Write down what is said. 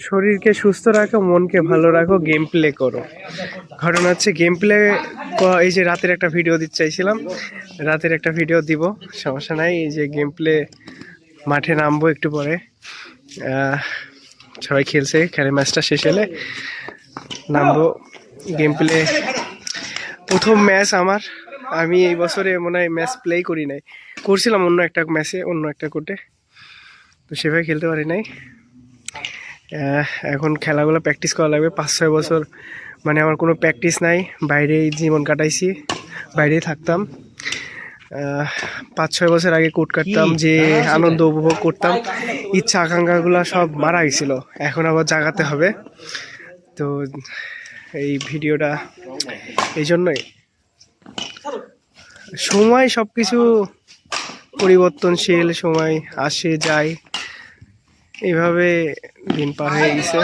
শরীরকে সুস্থ রাখো, মনকে ভালো রাখো গেম প্লে করো। ঘটনা হচ্ছে গেম প্লে এই যে রাতের একটা ভিডিও দিতে চাইছিলাম। রাতের একটা ভিডিও দিব, সমস্যা নাই, এই যে গেম প্লে মাঠে নামবো একটু পরে। সবাই খেলছে খেলে ম্যাচটা শেষ হলে নামবো গেম প্লে প্রথম ম্যাচ আমার, আমি এই বছরে মনে হয় ম্যাচ প্লেই করি নাই। করছিলাম অন্য একটা ম্যাচে অন্য একটা কোর্টে তো সেভাবে খেলতে পারি নাই। এখন খেলাগুলো প্র্যাকটিস করা লাগবে। পাঁচ ছয় বছর মানে আমার কোনো প্র্যাকটিস নাই। বাইরেই জীবন কাটাইছি বাইরেই থাকতাম। পাঁচ ছয় বছর আগে কোট কাটতাম যে আনন্দ উপভোগ করতাম। ইচ্ছা আকাঙ্ক্ষাগুলো সব মারা গেছিল। এখন আবার জাগাতে হবে। তো এই ভিডিওটা এই জন্যই। সময় সব কিছু পরিবর্তনশীল সময় আসে যায়। এইভাবে দিন পার হয়ে গেছে।